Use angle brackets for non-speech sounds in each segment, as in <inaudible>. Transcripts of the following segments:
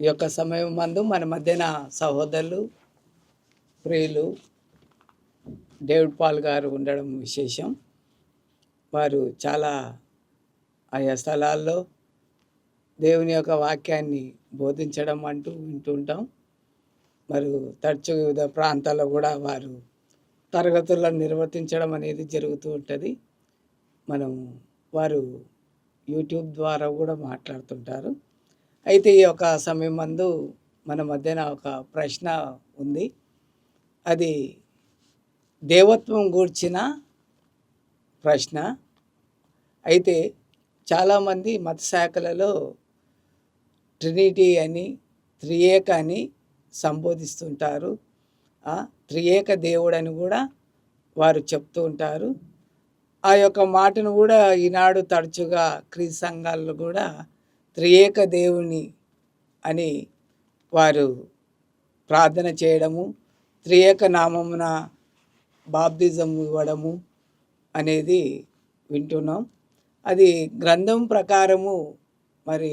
ఈ యొక్క సమయం మందు మన మధ్యన సహోదరులు ప్రియులు డేవిడ్ పాల్ గారు ఉండడం విశేషం. వారు చాలా ఆయా స్థలాల్లో దేవుని యొక్క వాక్యాన్ని బోధించడం అంటూ వింటుంటాం. మరి తరచు వివిధ ప్రాంతాల్లో కూడా వారు తరగతులను నిర్వర్తించడం అనేది జరుగుతూ ఉంటుంది. మనం వారు యూట్యూబ్ ద్వారా కూడా మాట్లాడుతుంటారు. అయితే ఈ యొక్క సమయం మందు మన మధ్యన ఒక ప్రశ్న ఉంది. అది దేవత్వం గూర్చిన ప్రశ్న. అయితే చాలామంది మత శాఖలలో ట్రినిటీ అని త్రియేక అని సంబోధిస్తుంటారు. త్రియేక దేవుడు అని కూడా వారు చెప్తూ ఉంటారు. ఆ యొక్క మాటను కూడా ఈనాడు తరచుగా క్రీస్తు సంఘాల్లో కూడా త్రియేక దేవుని అని వారు ప్రార్థన చేయడము త్రియేక నామమున బాప్తిజం ఇవ్వడము అనేది వింటున్నాం. అది గ్రంథం ప్రకారము మరి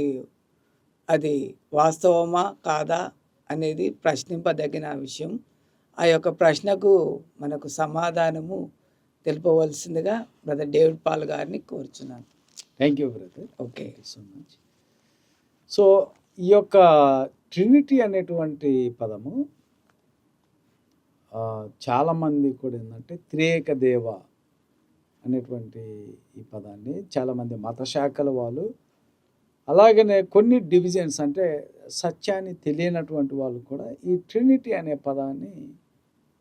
అది వాస్తవమా కాదా అనేది ప్రశ్నింపదగిన విషయం. ఆ యొక్క ప్రశ్నకు మనకు సమాధానము తెలుపవలసిందిగా బ్రదర్ డేవిడ్ పాల్ గారిని కోరుచున్నాను. Thank you brother okay so much so ఈ యొక్క ట్రినిటీ అనేటువంటి పదము చాలామంది కూడా ఏంటంటే త్రియేక దేవ అనేటువంటి ఈ పదాన్ని చాలామంది మత శాఖల వాళ్ళు అలాగనే కొన్ని డివిజన్స్ అంటే సత్యాన్ని తెలియనటువంటి వాళ్ళు కూడా ఈ ట్రినిటీ అనే పదాన్ని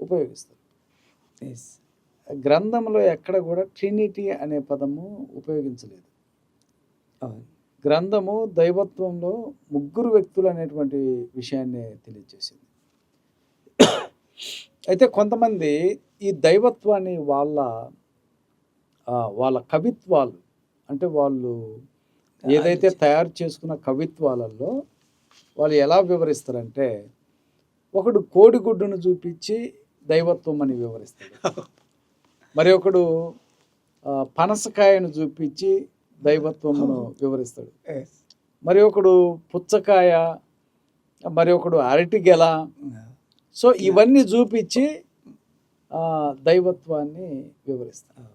ఉపయోగిస్తారు. గ్రంథంలో ఎక్కడ కూడా ట్రినిటీ అనే పదము ఉపయోగించలేదు. అవును. గ్రంథము దైవత్వంలో ముగ్గురు వ్యక్తులు అనేటువంటి విషయాన్ని తెలియజేసింది. అయితే కొంతమంది ఈ దైవత్వాన్ని వాళ్ళ వాళ్ళ కవిత్వాలు అంటే వాళ్ళు ఏదైతే తయారు చేసుకున్న కవిత్వాలలో వాళ్ళు ఎలా వివరిస్తారంటే ఒకడు కోడిగుడ్డును చూపించి దైవత్వం అని వివరిస్తాడు. <laughs> మరి ఒకడు పనసకాయను చూపించి దైవత్వమును వివరిస్తాడు. మరి ఒకడు పుచ్చకాయ మరి ఒకడు అరటి గెల సో ఇవన్నీ చూపించి దైవత్వాన్ని వివరిస్తారు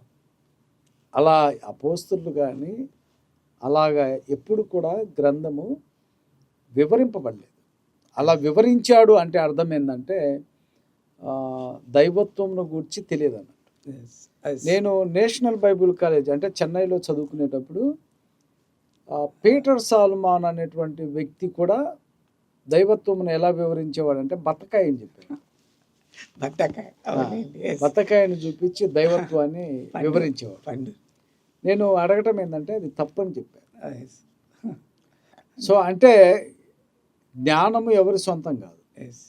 అలా అపోస్తులు కానీ అలాగా ఎప్పుడు కూడా గ్రంథము వివరింపబడలేదు. అలా వివరించాడు అంటే అర్థం ఏంటంటే ఆ, దైవత్వంను గురించి తెలియదు అన్నట్టు ఎస్ నేను నేషనల్ బైబిల్ కాలేజ్ అంటే చెన్నైలో చదువుకునేటప్పుడు పీటర్ సాల్మాన్ అనేటువంటి వ్యక్తి కూడా దైవత్వమును ఎలా వివరించేవాడు అంటే బతకాయ అని చెప్పాడు ఎస్ బతకాయని చూపించి దైవత్వాన్ని <laughs> వివరించేవాడు. పండు. నేను అడగటం ఏంటంటే అది తప్పని చెప్పాను. ఎస్ <laughs> సో అంటే జ్ఞానము ఎవరి సొంతం కాదు. ఎస్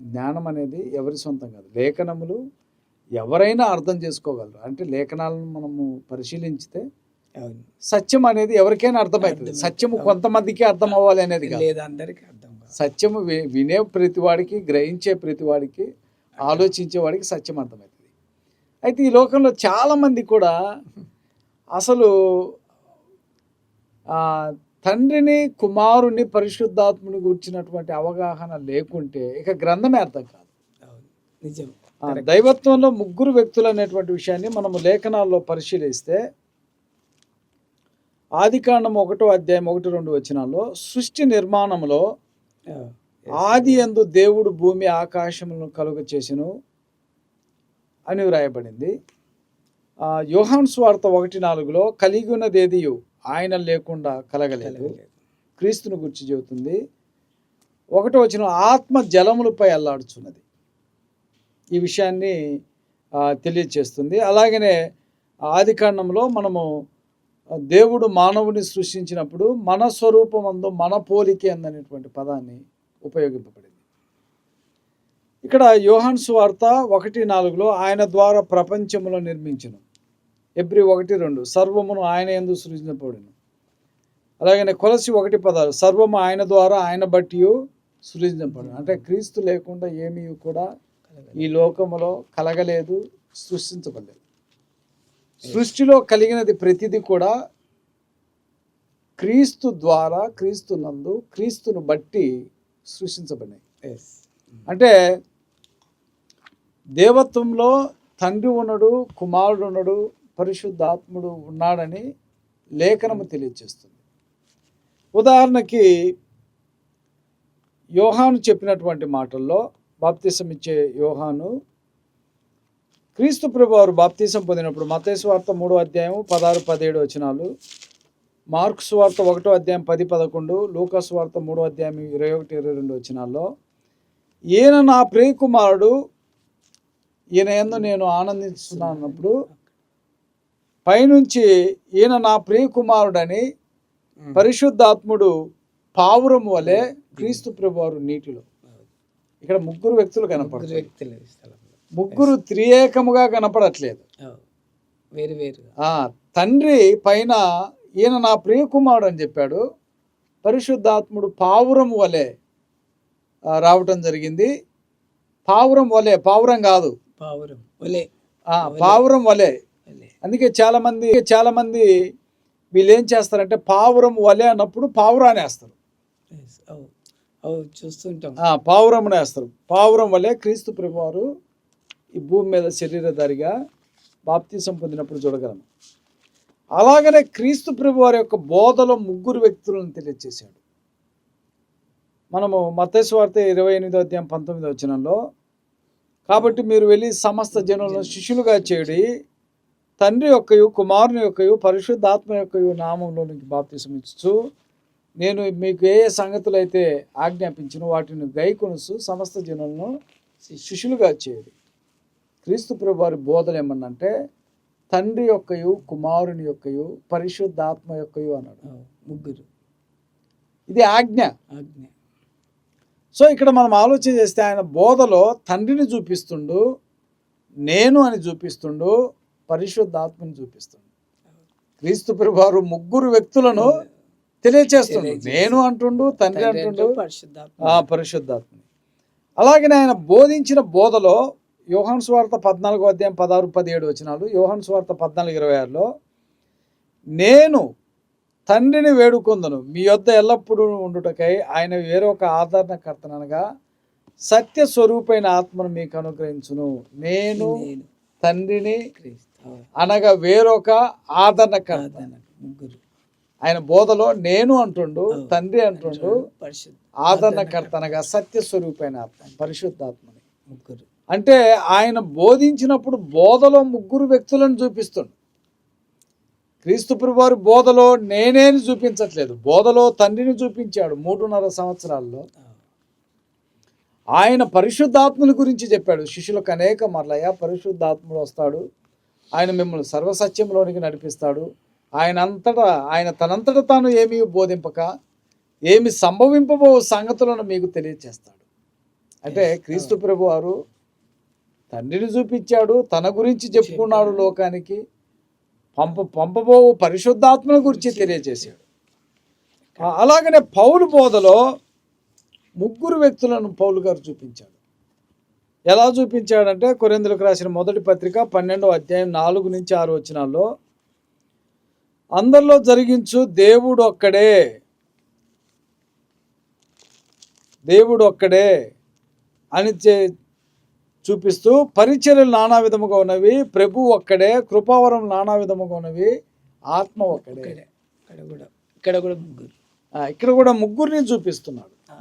జ్ఞానం అనేది ఎవరి సొంతం కాదు. లేఖనములు ఎవరైనా అర్థం చేసుకోగలరు. అంటే లేఖనాలను మనము పరిశీలించితే సత్యం అనేది ఎవరికైనా అర్థమవుతుంది. సత్యము కొంతమందికి అర్థం అవ్వాలి అనేది లేదు అందరికీ అర్థం సత్యము వినే ప్రతివాడికి గ్రహించే ప్రతివాడికి ఆలోచించేవాడికి సత్యం అర్థమవుతుంది. అయితే ఈ లోకంలో చాలామంది కూడా అసలు తండ్రిని కుమారుని పరిశుద్ధాత్ముని గురించినటువంటి అవగాహన లేకుంటే ఇక గ్రంథమే అర్థం కాదు. నిజం. దైవత్వంలో ముగ్గురు వ్యక్తులు అనేటువంటి విషయాన్ని మనము లేఖనాల్లో పరిశీలిస్తే ఆదికాండం ఒకటో అధ్యాయం ఒకటి రెండు వచనాల్లో సృష్టి నిర్మాణంలో ఆది ఎందు దేవుడు భూమి ఆకాశములను కలుగ చేసెను అని వ్రాయబడింది. ఆ, యోహాన్ స్వార్థ ఒకటి నాలుగులో కలిగి ఉన్నదేదియు ఆయన లేకుండా కలగలేదు. క్రీస్తుని గురించి చెబుతుంది. ఒకటో వచ్చిన ఆత్మ జలములపై అల్లాడుచున్నది. ఈ విషయాన్ని తెలియజేస్తుంది తెలియచేస్తుంది. అలాగనే ఆది కాండంలో మనము దేవుడు మానవుని సృష్టించినప్పుడు మన స్వరూపమందు మన పోలికే అందనేటువంటి పదాన్ని ఉపయోగింపబడింది. ఇక్కడ యోహాన్ సువార్త ఒకటి నాలుగులో ఆయన ద్వారా ప్రపంచములో నిర్మించను. ఎబ్రి ఒకటి రెండు సర్వమును ఆయన ఎందు సృజించబడిను. అలాగనే కొలసి ఒకటి పదాలు సర్వము ఆయన ద్వారా ఆయన బట్టి సృజించబడిన. అంటే క్రీస్తు లేకుండా ఏమీ కూడా ఈ లోకములో కలగలేదు సృష్టించబడలేదు. సృష్టిలో కలిగినది ప్రతిదీ కూడా క్రీస్తు ద్వారా క్రీస్తు నందు క్రీస్తును బట్టి సృష్టించబడినాయి. ఎస్ అంటే దేవత్వంలో తండ్రి ఉన్నాడు కుమారుడు ఉన్నాడు పరిశుద్ధాత్ముడు ఉన్నాడని లేఖనము తెలియజేస్తుంది ఉదాహరణకి యోహాను చెప్పినటువంటి మాటల్లో బాప్తిసం ఇచ్చే యోహాను. క్రీస్తు ప్రభు వారు బాప్తిసం పొందినప్పుడు మతేసు వార్త మూడో అధ్యాయం పదహారు పదిహేడు వచనాలు. మార్క్స్ వార్త ఒకటో అధ్యాయం పది పదకొండు లూకాస్ వార్త మూడో అధ్యాయం ఇరవై ఒకటి ఇరవై రెండు వచనాల్లో. ఈయన నా ప్రియకుమారుడు ఈయన ఎందు నేను ఆనందిస్తున్నానప్పుడు పైనుంచి ఈయన నా ప్రియకుమారుడని పరిశుద్ధాత్ముడు పావురం వలె క్రీస్తు ప్రభువారు నీటిలో. ఇక్కడ ముగ్గురు వ్యక్తులు కనపడతారు. వ్యక్తులు ముగ్గురు త్రియేకముగా కనపడట్లేదు. వేరు వేరుగా. ఆ తండ్రి పైన ఈయన నా ప్రియకుమారుడు అని చెప్పాడు. పరిశుద్ధాత్ముడు పావురం వలె రావటం జరిగింది. పావురం వలె పావురం కాదు. పావురం ఆ, పావురం వలె. అందుకే చాలా మంది చాలా మంది వీళ్ళు ఏం చేస్తారంటే పావురం వలె అన్నప్పుడు పావురాన్ని చూస్తుంటాం. పావురం వేస్తారు. పావురం వల్లే క్రీస్తు ప్రభువారు ఈ భూమి మీద శరీరధారిగా బాప్తీసం పొందినప్పుడు చూడగలము అలాగనే క్రీస్తు ప్రభువారి యొక్క బోధలో ముగ్గురు వ్యక్తులను తెలియజేశాడు మనము మతేశ్వార్త ఇరవై ఎనిమిదో అధ్యాయం పంతొమ్మిదో వచనంలో కాబట్టి మీరు వెళ్ళి సమస్త జనులను శిష్యులుగా చేయడి తండ్రి యొక్కయు కుమారుని యొక్కయు పరిశుద్ధాత్మ యొక్కయు నామంలోనికి బాప్తిసం ఇచ్చు నేను మీకు ఏ ఏ సంగతులు అయితే ఆజ్ఞాపించిన వాటిని గైకొనుసు సమస్త జనులను శిష్యులుగా చేయడు. క్రీస్తు ప్రభు వారి బోధన ఏమన్నంటే తండ్రి యొక్కయు కుమారుని యొక్కయు పరిశుద్ధాత్మ యొక్కయు అన్నాడు. ముగ్గురు. ఇది ఆజ్ఞ. ఆజ్ఞ. సో ఇక్కడ మనం ఆలోచన చేస్తే ఆయన బోధలో తండ్రిని చూపిస్తుండు నేను అని చూపిస్తుండు పరిశుద్ధాత్మని చూపిస్తుండు. క్రీస్తు ప్రభు వారు ముగ్గురు వ్యక్తులను తెలియజేస్తుండు. నేను అంటుండు తండ్రి అంటుండు అంటూ పరిశుద్ధాత్మ అలాగే ఆయన బోధించిన బోధలో యోహాన్ స్వార్థ పద్నాలుగో అధ్యాయం పదహారు పదిహేడు వచనాలు యోహాన్ స్వార్థ పద్నాలుగు ఇరవై ఆరులో నేను తండ్రిని వేడుకొందును మీ యొద్ద ఎల్లప్పుడూ ఉండుటకై ఆయన వేరొక ఆదరణకర్తనగా సత్య స్వరూపైన ఆత్మను మీకు అనుగ్రహించును నేను తండ్రిని. అనగా వేరొక ఆదరణకర్త ఆదరణ. ముగ్గురు ఆయన బోధలో నేను అంటుండు. తండ్రి అంటుండు పరిశుద్ధ ఆదరణకర్త అనగా సత్య స్వరూపైన ఆత్మ పరిశుద్ధాత్మని. ముగ్గురు. అంటే ఆయన బోధించినప్పుడు బోధలో ముగ్గురు వ్యక్తులను చూపిస్తుండు. క్రీస్తు వారి బోధలో నేనేని చూపించట్లేదు బోధలో తండ్రిని చూపించాడు మూడున్నర సంవత్సరాల్లో. ఆయన పరిశుద్ధాత్ముల గురించి చెప్పాడు శిష్యులకు అనేక మరలయ్య పరిశుద్ధాత్ముడు వస్తాడు ఆయన మిమ్మల్ని సర్వసత్యంలోనికి నడిపిస్తాడు ఆయన అంతటా ఆయన తనంతట తాను ఏమీ బోధింపక ఏమి సంభవింపబో సంగతులను మీకు తెలియచేస్తాడు. అంటే క్రీస్తు ప్రభు వారు తండ్రిని చూపించాడు తన గురించి చెప్పుకున్నాడు లోకానికి పంప పంపబో పరిశుద్ధాత్మల గురించి తెలియజేశాడు అలాగనే పౌలు బోధలో ముగ్గురు వ్యక్తులను పౌలు గారు చూపించాడు. ఎలా చూపించాడంటే కొరిందులకు రాసిన మొదటి పత్రిక పన్నెండవ అధ్యాయం నాలుగు నుంచి ఆరు వచనాల్లో అందరిలో జరిగించు దేవుడు ఒక్కడే. దేవుడు ఒక్కడే అని చే- చూపిస్తూ పరిచర్యలు నానా విధముగా ఉన్నవి. ప్రభు ఒక్కడే కృపావరం నానా విధముగా ఉన్నవి. ఆత్మ ఒక్కడే. ఇక్కడే కూడా ఇక్కడ కూడా ముగ్గురు. ఇక్కడ కూడా ముగ్గురిని చూపిస్తున్నాడు.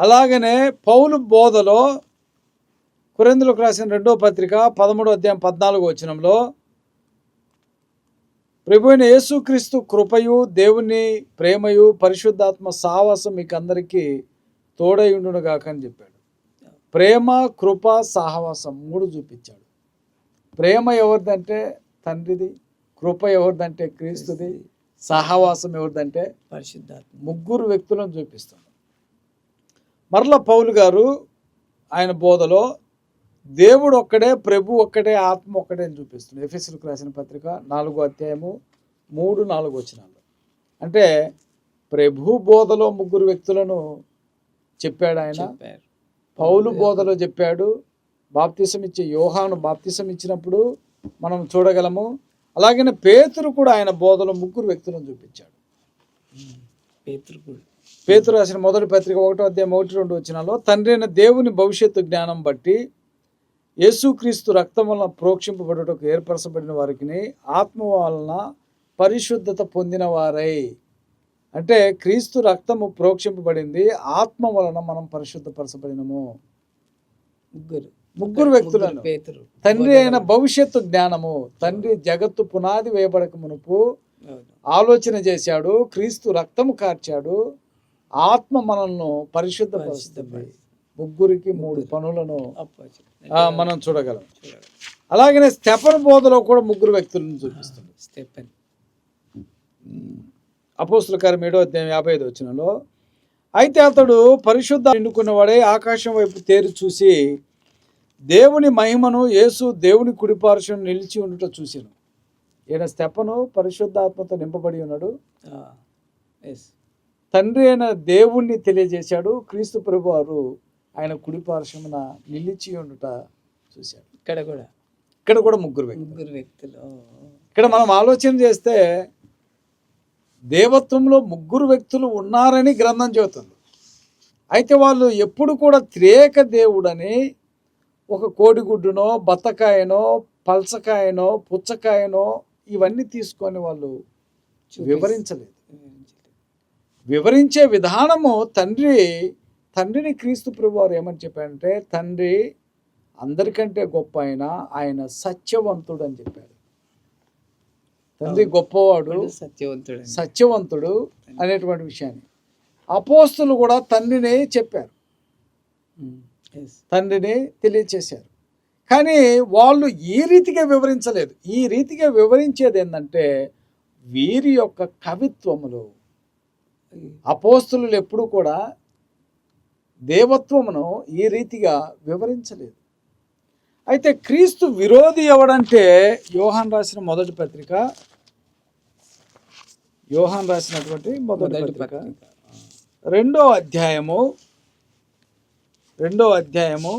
అలాగనే పౌలు బోధలో కురెందులకు రాసిన రెండో పత్రిక పదమూడో అధ్యాయం పద్నాలుగు వచనంలో ప్రభు అయిన యేసుక్రీస్తు కృపయు దేవుని ప్రేమయు పరిశుద్ధాత్మ సావాసం మీకు అందరికీ తోడై ఉండును గాక అని చెప్పాడు. ప్రేమ కృప సహవాసం మూడు చూపించాడు. ప్రేమ ఎవరిదంటే తండ్రిది కృప ఎవరిదంటే క్రీస్తుది సహవాసం ఎవరిదంటే పరిశుద్ధాత్మ. ముగ్గురు వ్యక్తులను చూపిస్తాడు. మరలా పౌలు గారు ఆయన బోధలో దేవుడు ఒక్కడే ప్రభు ఒక్కడే ఆత్మ ఒక్కడే అని చూపిస్తుంది ఎఫ్ఎస్లకు రాసిన పత్రిక నాలుగో అధ్యాయము మూడు నాలుగు వచనాలు. అంటే ప్రభు బోధలో ముగ్గురు వ్యక్తులను చెప్పాడు ఆయన. పౌలు బోధలో చెప్పాడు. బాప్తిసం ఇచ్చే యోహాను బాప్తిసం ఇచ్చినప్పుడు మనం చూడగలము. అలాగనే పేతురు కూడా ఆయన బోధలో ముగ్గురు వ్యక్తులను చూపించాడు. పేతురు కూడా. పేతురు రాసిన మొదటి పత్రిక ఒకటో అధ్యాయం ఒకటి రెండు వచ్చినాలో తండ్రి అయిన దేవుని భవిష్యత్తు జ్ఞానం బట్టి యేసుక్రీస్తు రక్తం వలన ప్రోక్షింపబడుటకు ఏర్పరచబడిన వారికి ఆత్మ వలన పరిశుద్ధత పొందిన వారై. అంటే క్రీస్తు రక్తము ప్రోక్షింపబడింది ఆత్మ వలన మనం పరిశుద్ధపరచబడినము. ముగ్గురు ముగ్గురు వ్యక్తులను. తండ్రి అయిన భవిష్యత్తు జ్ఞానము తండ్రి జగత్తు పునాది వేయబడక మునుపు ఆలోచన చేశాడు క్రీస్తు రక్తము కార్చాడు ఆత్మ మనల్ని పరిశుద్ధపరుస్తుంది. ముగ్గురికి మూడు పనులను మనం చూడగలం. అలాగనే స్టెఫన్ బోధలో కూడా ముగ్గురు వ్యక్తులను చూపిస్తుంది. స్టెపెన్ అపోస్తుల కార్యం ఏడో అధ్యాయం యాభై ఐదు వచ్చినలో అయితే అతడు పరిశుద్ధ ఎన్నుకున్నవాడే ఆకాశం వైపు తేరి చూసి దేవుని మహిమను యేసు దేవుని కుడిపార్శ్వం నిలిచి ఉండుట చూశాను. ఈయన స్టెపను పరిశుద్ధాత్మతో నింపబడి ఉన్నాడు. తండ్రి అయిన దేవుణ్ణి తెలియజేశాడు. క్రీస్తు ప్రభు వారు ఆయన కుడిపార్శ్వమున నిలిచి ఉండుట చూశాడు. ఇక్కడ కూడా. ఇక్కడ కూడా ముగ్గురు ముగ్గురు వ్యక్తులు. ఇక్కడ మనం ఆలోచన చేస్తే దేవత్వంలో ముగ్గురు వ్యక్తులు ఉన్నారని గ్రంథం చెబుతుంది. అయితే వాళ్ళు ఎప్పుడు కూడా త్రేక దేవుడని ఒక కోడిగుడ్డునో బత్తకాయనో పల్సకాయనో పుచ్చకాయనో ఇవన్నీ తీసుకొని వాళ్ళు వివరించలేదు. వివరించే విధానము తండ్రి తండ్రిని క్రీస్తు ప్రభు వారు ఏమని చెప్పారంటే తండ్రి అందరికంటే గొప్ప ఆయన ఆయన సత్యవంతుడు అని చెప్పాడు. తండ్రి గొప్పవాడు వాడు సత్యవంతుడు సత్యవంతుడు అనేటువంటి విషయాన్ని. అపోస్తులు కూడా తండ్రిని చెప్పారు. తండ్రిని తెలియచేశారు. కానీ వాళ్ళు ఈ రీతిగా వివరించలేదు. ఈ రీతిగా వివరించేది ఏంటంటే వీరి యొక్క కవిత్వములు. అపోస్తులు ఎప్పుడు కూడా దేవత్వమును ఈ రీతిగా వివరించలేదు. అయితే క్రీస్తు విరోధి ఎవడంటే యోహాన్ రాసిన మొదటి పత్రిక యోహాన్ రాసినటువంటి మొదటి పత్రిక. రెండో అధ్యాయము రెండో అధ్యాయము.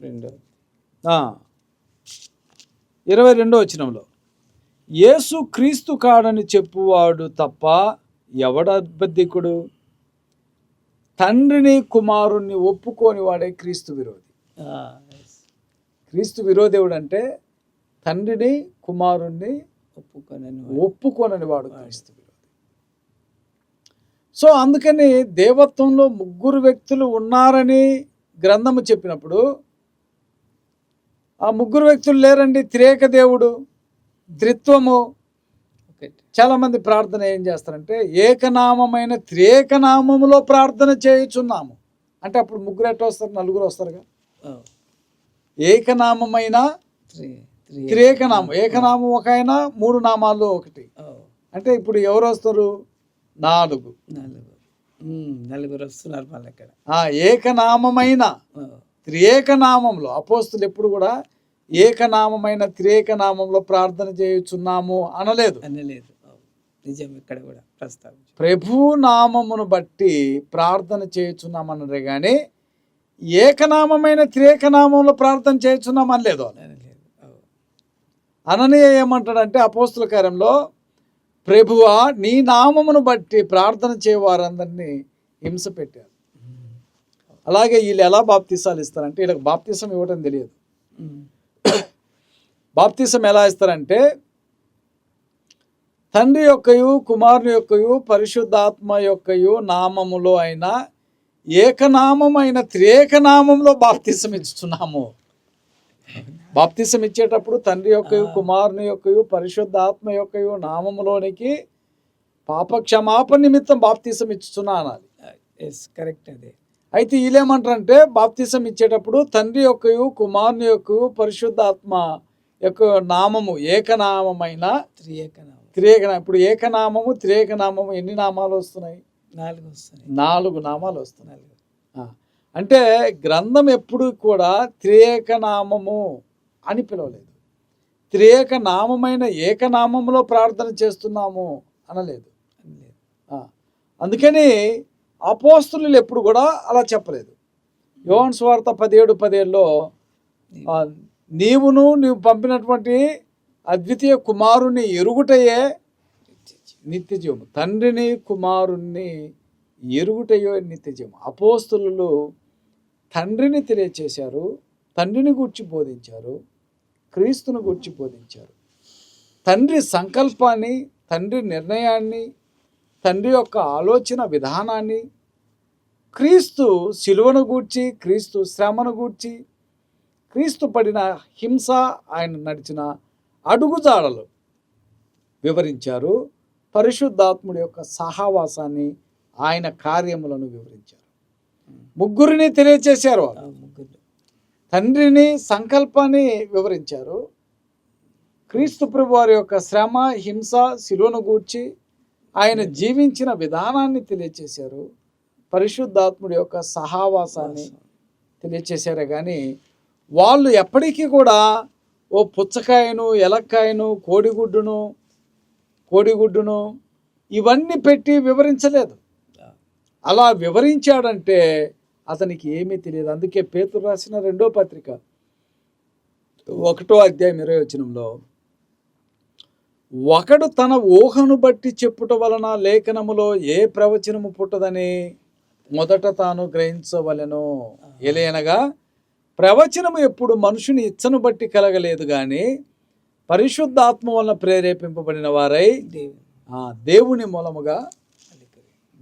రెండో. ఇరవై రెండో వచనంలో యేసు క్రీస్తు కాడని చెప్పువాడు తప్ప ఎవడబద్ధికుడు తండ్రిని కుమారుణ్ణి ఒప్పుకోని వాడే క్రీస్తు విరోధి. క్రీస్తు విరోధేవుడు అంటే తండ్రిని కుమారుణ్ణి ఒప్పుకొనను ఒప్పుకోనని వాడు క్రీస్తు విరోధి. సో అందుకని దేవత్వంలో ముగ్గురు వ్యక్తులు ఉన్నారని గ్రంథము చెప్పినప్పుడు ఆ ముగ్గురు వ్యక్తులు లేరండి త్రేక దేవుడు త్రిత్వము ఒకటి చాలా మంది ప్రార్థన ఏం చేస్తారంటే ఏకనామమైన త్రేకనామములో ప్రార్థన చేయుచున్నాము. అంటే అప్పుడు ముగ్గురు ఎట్లా వస్తారు? నలుగురు వస్తారుగా? ఏకనామమైన త్రీ త్రీ త్రేకనామం. ఏకనామం ఒక ఆయన మూడు నామాలు ఒకటి. అంటే ఇప్పుడు ఎవరు వస్తారు? నాలుగు. నలుగురు. వస్తున్నారు మళ్ళీ ఇక్కడ. ఏకనామమైన త్రియేకనామంలో అపోస్తులు ఎప్పుడు కూడా ఏకనామమైన త్రియేకనామంలో ప్రార్థన చేయుచున్నాము అనలేదు. అనలేదు. నిజం ఇక్కడ కూడా ప్రస్తావించు. ప్రభు నామమును బట్టి ప్రార్థన చేయుచున్నామన్నదే కానీ ఏకనామమైన త్రియేకనామంలో ప్రార్థన చేయుచున్నాం అనలేదు. అననీయ ఏమంటాడంటే అపోస్తుల కార్యంలో ప్రభువా నీ నామమును బట్టి ప్రార్థన చేయవారందరినీ హింస పెట్టారు. అలాగే వీళ్ళు ఎలా బాప్తీసాలు ఇస్తారంటే వీళ్ళకి బాప్తీసం ఇవ్వడం తెలియదు. బాప్తీసం ఎలా ఇస్తారంటే తండ్రి యొక్కయు కుమారుని యొక్కయు పరిశుద్ధాత్మ యొక్కయు నామములో అయిన ఏకనామమైన త్రేకనామంలో బాప్తీసం ఇస్తున్నాము బాప్తీసం ఇచ్చేటప్పుడు తండ్రి యొక్కయు కుమారుని యొక్కయు పరిశుద్ధాత్మ యొక్కయు నామములోనికి పాప క్షమాపణ నిమిత్తం బాప్తీసం ఇచ్చుచున్నా అనాలి. ఎస్ కరెక్ట్ అదే. అయితే వీళ్ళేమంటారంటే బాప్తిసం ఇచ్చేటప్పుడు తండ్రి యొక్కయు కుమారుని యొక్కయు పరిశుద్ధాత్మ యొక్క నామము ఏకనామమైన త్రియేకనామం. త్రియేక ఇప్పుడు ఏకనామము త్రియేకనామము ఎన్ని నామాలు వస్తున్నాయి? నాలుగు వస్తున్నాయి. నాలుగు నామాలు వస్తున్నాయి. అంటే గ్రంథం ఎప్పుడు కూడా త్రియేకనామము అని పిలవలేదు. త్రియేక నామమైన ఏకనామములో ప్రార్థన చేస్తున్నాము అనలేదు. అందుకని అపోస్తులు ఎప్పుడు కూడా అలా చెప్పలేదు. యోన్ స్వార్థ పదిహేడు పదేళ్ళలో నీవును నీవు పంపినటువంటి అద్వితీయ కుమారుని ఎరుగుటయే నిత్య జీవము. తండ్రిని కుమారుణ్ణి ఎరుగుటయో నిత్య జీవం అపోస్తులు తండ్రిని తెలియచేశారు తండ్రిని గూర్చి బోధించారు క్రీస్తును గూర్చి బోధించారు. తండ్రి సంకల్పాన్ని తండ్రి నిర్ణయాన్ని తండ్రి యొక్క ఆలోచన విధానాన్ని క్రీస్తు శిలువను గూర్చి క్రీస్తు శ్రమను గూర్చి క్రీస్తు పడిన హింస ఆయన నడిచిన అడుగుజాడలు వివరించారు. పరిశుద్ధాత్ముడి యొక్క సహవాసాన్ని ఆయన కార్యములను వివరించారు. ముగ్గురిని తెలియచేశారు తండ్రిని సంకల్పాన్ని వివరించారు. క్రీస్తు ప్రభు వారి యొక్క శ్రమ హింస శిలువను గూర్చి ఆయన జీవించిన విధానాన్ని తెలియచేశారు. పరిశుద్ధాత్ముడి యొక్క సహవాసాన్ని తెలియచేశారే కానీ వాళ్ళు ఎప్పటికీ కూడా ఓ పుచ్చకాయను ఎలక్కాయను కోడిగుడ్డును కోడిగుడ్డును ఇవన్నీ పెట్టి వివరించలేదు. అలా వివరించాడంటే అతనికి ఏమీ తెలియదు. అందుకే పేతురు రాసిన రెండో పత్రిక ఒకటో అధ్యాయం ఇరవై వచనంలో ఒకడు తన ఊహను బట్టి చెప్పుట వలన లేఖనములో ఏ ప్రవచనము పుట్టదని మొదట తాను గ్రహించవలెను. ఎలేనగా ప్రవచనము ఎప్పుడు మనుషుని ఇచ్చను బట్టి కలగలేదు కానీ పరిశుద్ధాత్మ వలన ప్రేరేపింపబడిన వారై దేవుని. మూలముగా.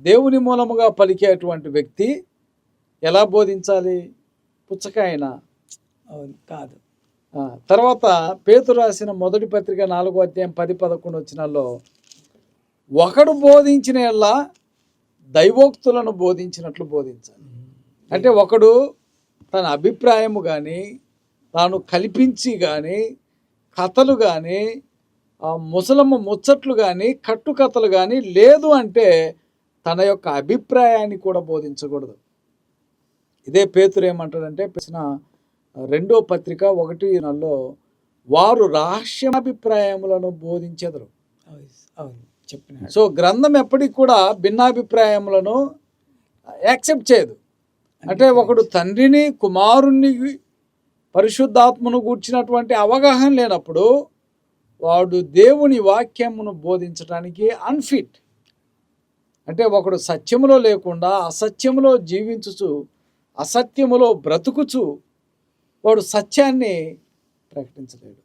దేవుని మూలముగా పలికేటువంటి వ్యక్తి ఎలా బోధించాలి? పుచ్చకాయన? కాదు. తర్వాత పేతు రాసిన మొదటి పత్రిక నాలుగో అధ్యాయం పది పదకొండు వచ్చినాల్లో ఒకడు బోధించిన ఎలా దైవోక్తులను బోధించినట్లు బోధించాలి. అంటే ఒకడు తన అభిప్రాయము కానీ తాను కల్పించి కానీ కథలు కానీ ముసలమ్మ ముచ్చట్లు కానీ కట్టుకథలు కానీ లేదు అంటే తన యొక్క అభిప్రాయాన్ని కూడా బోధించకూడదు. ఇదే పేతురు ఏమంటాడంటే ప్రశ్న రెండో పత్రిక ఒకటి నెలలో వారు రహస్యాభిప్రాయములను బోధించెదరు. చెప్పినాడు సో గ్రంథం ఎప్పటికి కూడా భిన్నాభిప్రాయములను యాక్సెప్ట్ చేయదు. అంటే ఒకడు తండ్రిని కుమారుణ్ణి పరిశుద్ధాత్మను గూర్చినటువంటి అవగాహన లేనప్పుడు వాడు దేవుని వాక్యమును బోధించడానికి అన్ఫిట్. అంటే ఒకడు సత్యములో లేకుండా అసత్యములో జీవించుచు అసత్యములో బ్రతుకుచు వాడు సత్యాన్ని ప్రకటించలేడు.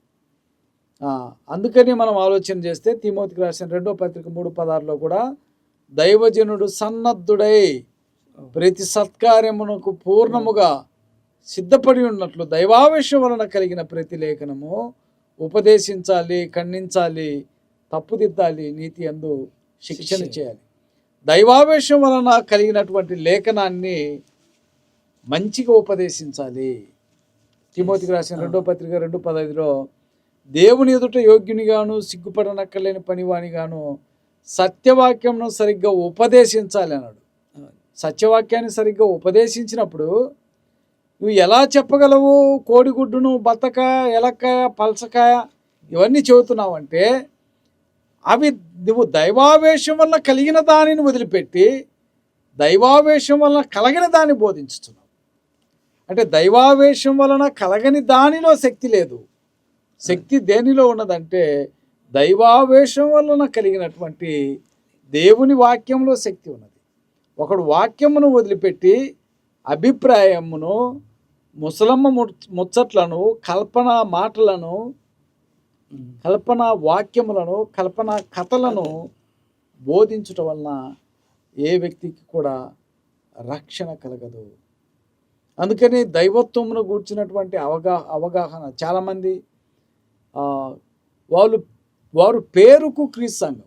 అందుకని మనం ఆలోచన చేస్తే తిమోతికి రాసిన రెండో పత్రిక మూడు పదార్లో కూడా దైవజనుడు సన్నద్ధుడై ప్రతి సత్కార్యమునకు పూర్ణముగా సిద్ధపడి ఉన్నట్లు దైవావేశం వలన కలిగిన ప్రతి లేఖనము ఉపదేశించాలి ఖండించాలి తప్పుదిద్దాలి నీతి అందు శిక్షణ శిక్ష. చేయాలి. దైవావేశం వలన కలిగినటువంటి లేఖనాన్ని మంచిగా ఉపదేశించాలి. తిమోతికి రాసిన రెండో పత్రిక రెండు పదహైదులో దేవుని ఎదుట యోగ్యునిగాను సిగ్గుపడనక్కర్లేని పనివానిగాను సత్యవాక్యంను సరిగ్గా ఉపదేశించాలి అన్నాడు. సత్యవాక్యాన్ని సరిగ్గా ఉపదేశించినప్పుడు నువ్వు ఎలా చెప్పగలవు? కోడిగుడ్డును బత్తకాయ ఎలక్కాయ పలసకాయ ఇవన్నీ చెబుతున్నావంటే అవి నువ్వు దైవావేశం వల్ల కలిగిన దానిని వదిలిపెట్టి దైవావేశం వలన కలిగిన దాన్ని బోధించుతున్నావు. అంటే దైవావేశం వలన కలగని దానిలో శక్తి లేదు. శక్తి దేనిలో ఉన్నదంటే దైవావేశం వలన కలిగినటువంటి దేవుని వాక్యంలో శక్తి ఉన్నది. ఒకడు వాక్యమును వదిలిపెట్టి అభిప్రాయమును ముసలమ్మ ముచ్చట్లను కల్పన మాటలను కల్పన వాక్యములను కల్పన కథలను బోధించటం వలన ఏ వ్యక్తికి కూడా రక్షణ కలగదు. అందుకని దైవత్వమును గూర్చినటువంటి అవగా అవగాహన చాలామంది వాళ్ళు వారు పేరుకు క్రీస్తు సంఘం.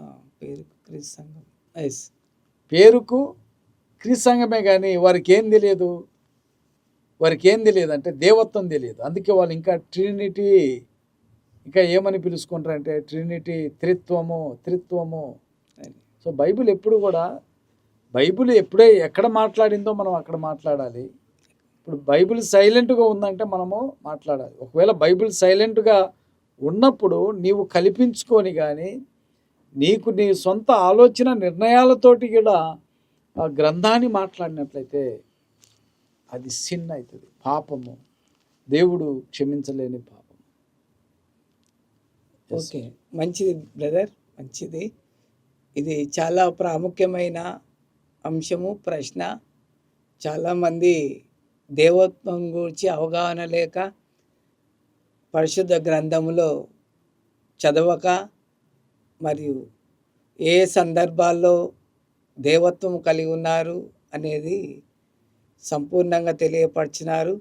ఆ, పేరు క్రీస్తు సంఘం. ఎస్ పేరుకు క్రీస్తు సంఘమే కానీ వారికి ఏం తెలియదు? వారికి ఏం తెలియదు అంటే దేవత్వం తెలియదు. అందుకే వాళ్ళు ఇంకా ట్రినిటీ ఇంకా ఏమని పిలుచుకుంటారంటే ట్రినిటీ త్రిత్వము త్రిత్వము. సో బైబిల్ ఎప్పుడు కూడా బైబిల్ ఎప్పుడే ఎక్కడ మాట్లాడిందో మనం అక్కడ మాట్లాడాలి. ఇప్పుడు బైబిల్ సైలెంట్గా ఉందంటే మనము మాట్లాడాలి. ఒకవేళ బైబిల్ సైలెంట్గా ఉన్నప్పుడు నీవు కల్పించుకొని కానీ నీకు నీ సొంత ఆలోచన నిర్ణయాలతోటి కూడా ఆ గ్రంథాన్ని మాట్లాడినట్లయితే అది సిన్ అవుతుంది పాపము. దేవుడు క్షమించలేని పాపం ఓకే. మంచిది బ్రదర్ మంచిది. ఇది చాలా ప్రాముఖ్యమైన అంశము ప్రశ్న. చాలామంది దేవత్వం గురించి అవగాహన లేక పరిశుద్ధ గ్రంథములో చదవక మరియు ఏ సందర్భాల్లో దేవత్వం కలిగి ఉన్నారు అనేది సంపూర్ణంగా తెలియపరిచినారు.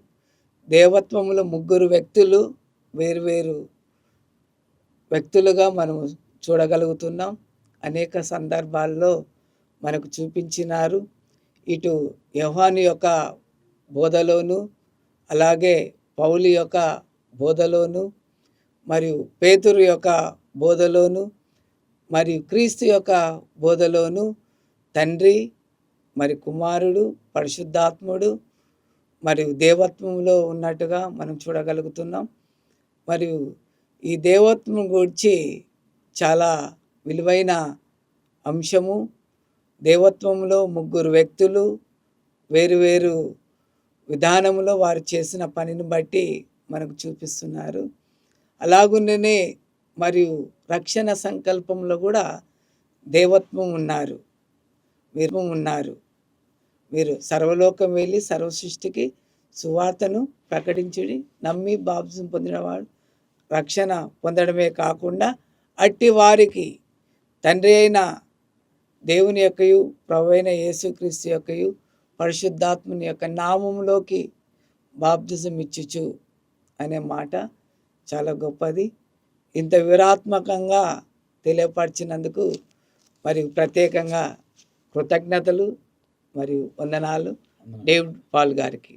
దేవత్వంలో ముగ్గురు వ్యక్తులు వేరువేరు వ్యక్తులుగా మనం చూడగలుగుతున్నాం. అనేక సందర్భాల్లో మనకు చూపించినారు. ఇటు యోహాను యొక్క బోధలోను అలాగే పౌలు యొక్క బోధలోను మరియు పేతురు యొక్క బోధలోను మరియు క్రీస్తు యొక్క బోధలోను తండ్రి మరి కుమారుడు పరిశుద్ధాత్ముడు మరియు దేవత్వంలో ఉన్నట్టుగా మనం చూడగలుగుతున్నాం. మరియు ఈ దేవత్వం గురించి చాలా విలువైన అంశము. దేవత్వంలో ముగ్గురు వ్యక్తులు వేరువేరు విధానంలో వారు చేసిన పనిని బట్టి మనకు చూపిస్తున్నారు. అలాగుండనే మరియు రక్షణ సంకల్పంలో కూడా దేవత్వం ఉన్నారు. మీరు ఉన్నారు. మీరు సర్వలోకం వెళ్ళి సర్వ సృష్టికి సువార్తను ప్రకటించుడి నమ్మి బాప్సం పొందినవాడు రక్షణ పొందడమే కాకుండా అట్టి వారికి తండ్రి అయిన దేవుని యొక్కయు ప్రభు అయిన యేసుక్రీస్తు యొక్కయు పరిశుద్ధాత్మని యొక్క నామంలోకి బాప్తిజం ఇచ్చుచు అనే మాట చాలా గొప్పది. ఇంత వివరాత్మకంగా తెలియపరిచినందుకు మరియు ప్రత్యేకంగా కృతజ్ఞతలు మరియు వందనాలు. డేవిడ్ పాల్ గారికి.